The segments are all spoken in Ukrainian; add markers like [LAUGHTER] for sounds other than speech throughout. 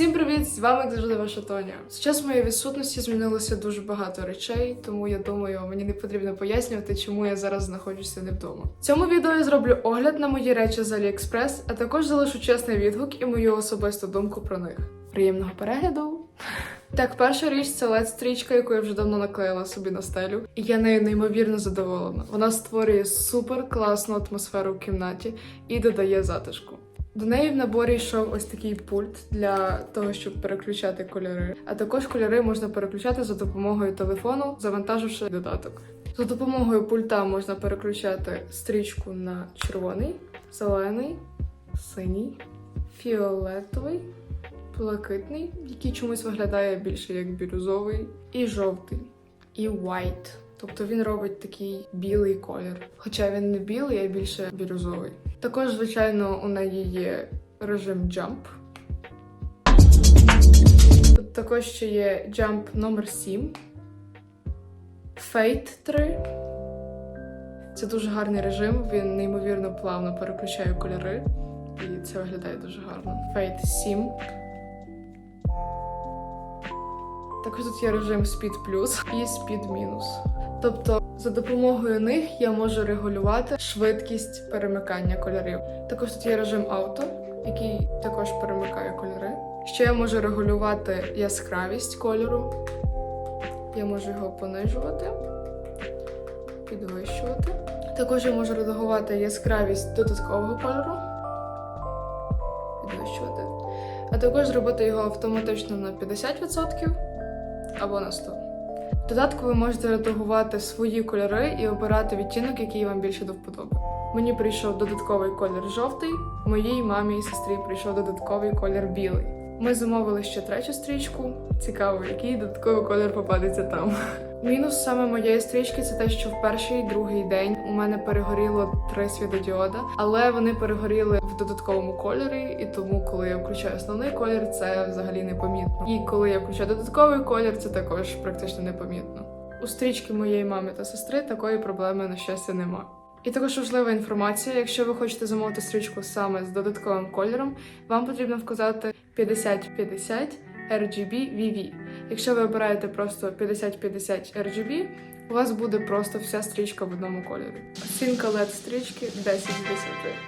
Всім привіт! З вами завжди ваша Тоня. З час моєї відсутності змінилося дуже багато речей, тому я думаю, мені не потрібно пояснювати, чому я зараз знаходжуся не вдома. В цьому відео я зроблю огляд на мої речі з AliExpress, а також залишу чесний відгук і мою особисту думку про них. Приємного перегляду! [LAUGHS] Так, перша річ це led стрічка, яку я вже давно наклеїла собі на стелю, і я нею неймовірно задоволена. Вона створює супер класну атмосферу в кімнаті і додає затишку. До неї в наборі йшов ось такий пульт для того, щоб переключати кольори. А також кольори можна переключати за допомогою телефону, завантаживши додаток. За допомогою пульта можна переключати стрічку на червоний, зелений, синій, фіолетовий, блакитний, який чомусь виглядає більше як бірюзовий, і жовтий, і white. Тобто він робить такий білий колір. Хоча він не білий, а більше бірюзовий. Також, звичайно, у неї є режим Jump. Тут також ще є Jump номер 7. Fate 3. Це дуже гарний режим, він неймовірно плавно переключає кольори. І це виглядає дуже гарно. Fate 7. Також тут є режим Speed Plus і Speed Minus. Тобто за допомогою них я можу регулювати швидкість перемикання кольорів. Також тут є режим авто, який також перемикає кольори. Ще я можу регулювати яскравість кольору. Я можу його понижувати, підвищувати. Також я можу редагувати яскравість додаткового кольору, підвищувати. А також зробити його автоматично на 50% або на 100%. Додатку ви можете редагувати свої кольори і обирати відтінок, який вам більше до вподоби. Мені прийшов додатковий колір жовтий, моїй мамі і сестрі прийшов додатковий колір білий. Ми замовили ще третю стрічку. Цікаво, який додатковий колір попадеться там. Мінус саме моєї стрічки це те, що в перший другий день у мене перегоріло три світодіода, але вони перегоріли в додатковому кольорі, і тому, коли я включаю основний колір, це взагалі непомітно. І коли я включаю додатковий колір, це також практично непомітно. У стрічки моєї мами та сестри такої проблеми на щастя нема. І також важлива інформація: якщо ви хочете замовити стрічку саме з додатковим кольором, вам потрібно вказати 5050 RGB VV. Якщо ви обираєте просто 5050 RGB, у вас буде просто вся стрічка в одному кольорі. Оцінка LED стрічки 10 з 10.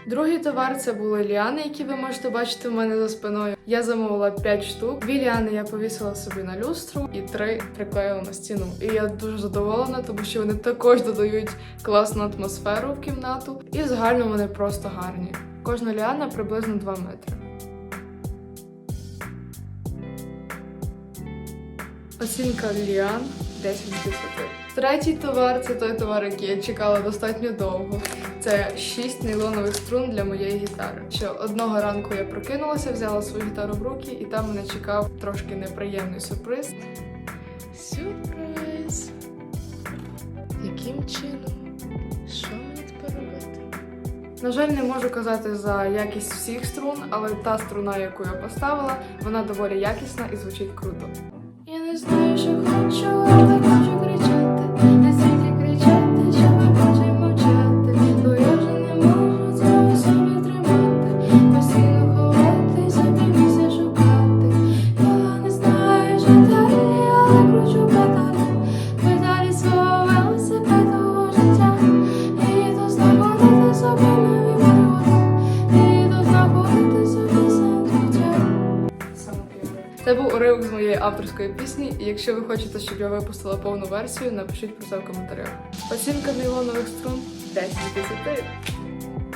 Другий товар це були ліани, які ви можете бачити в мене за спиною. Я замовила 5 штук. Дві ліани я повісила собі на люстру і три приклеїла на стіну. І я дуже задоволена, тому що вони також додають класну атмосферу в кімнату. І в загальному вони просто гарні. Кожна ліана приблизно 2 метри. Оцінка Ліан 10 з 10. Третій товар це той товар, який я чекала достатньо довго. Це 6 нейлонових струн для моєї гітари. Що одного ранку я прокинулася, взяла свою гітару в руки, і там мене чекав трошки неприємний сюрприз. Сюрприз. Яким чином? Що мені тепер робити? На жаль, не можу казати за якість всіх струн, але та струна, яку я поставила, вона доволі якісна і звучить круто. Я знаю, що хочу, але хочу кричати. Не світі кричати, що не хочемо мовчати. Бо я вже не можу цього собі тримати. Постійно ховатися, обіймися шукати. Я не знаю, що далі, але кручу педалі. Це був уривок з моєї авторської пісні, і якщо ви хочете, щоб я випустила повну версію, напишіть про це в коментарях. Оцінка нейлонових струн 10 з 10.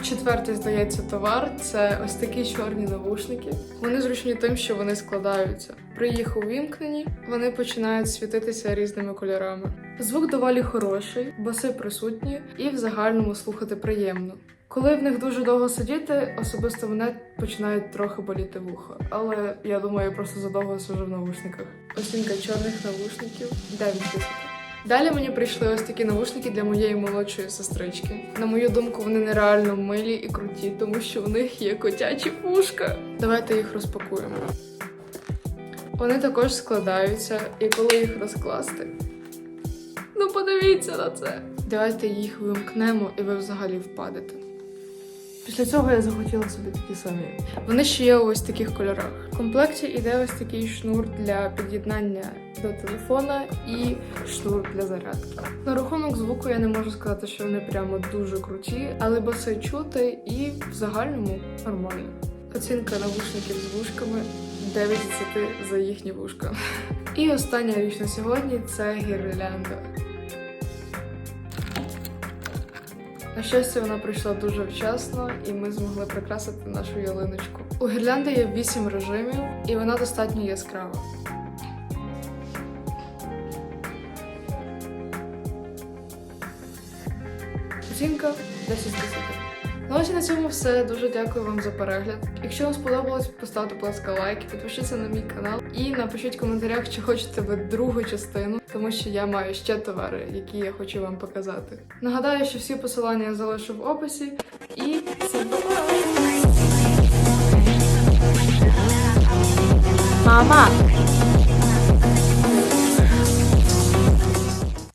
Четвертий, здається, товар це ось такі чорні навушники. Вони зручні тим, що вони складаються. При їх увімкненні вони починають світитися різними кольорами. Звук доволі хороший, баси присутні, і в загальному слухати приємно. Коли в них дуже довго сидіти, особисто мене починають трохи боліти вухо. Але я думаю, я просто задовго сижу в навушниках. Оцінка чорних навушників 9 з 10. Далі мені прийшли ось такі навушники для моєї молодшої сестрички. На мою думку, вони нереально милі і круті, тому що у них є котячі вушка. Давайте їх розпакуємо. Вони також складаються, і коли їх розкласти. Ну подивіться на це. Давайте їх вимкнемо, і ви взагалі впадете. Після цього я захотіла собі такі самі. Вони ще є ось таких кольорах. В комплекті йде ось такий шнур для під'єднання до телефона і шнур для зарядки. На рахунок звуку я не можу сказати, що вони прямо дуже круті, але баси чути і в загальному нормально. Оцінка навушників з вушками 9 з 10 за їхні вушка. І остання річ на сьогодні це гірлянда. На щастя, вона прийшла дуже вчасно, і ми змогли прикрасити нашу ялиночку. У гірлянди є 8 режимів, і вона достатньо яскрава. Оцінка 10 з 10. Ну ось і на цьому все. Дуже дякую вам за перегляд. Якщо вам сподобалось, поставте, будь ласка, лайк, підпишіться на мій канал і напишіть в коментарях, чи хочете ви другу частину, тому що я маю ще товари, які я хочу вам показати. Нагадаю, що всі посилання я залишу в описі. І всім па-па! Мама!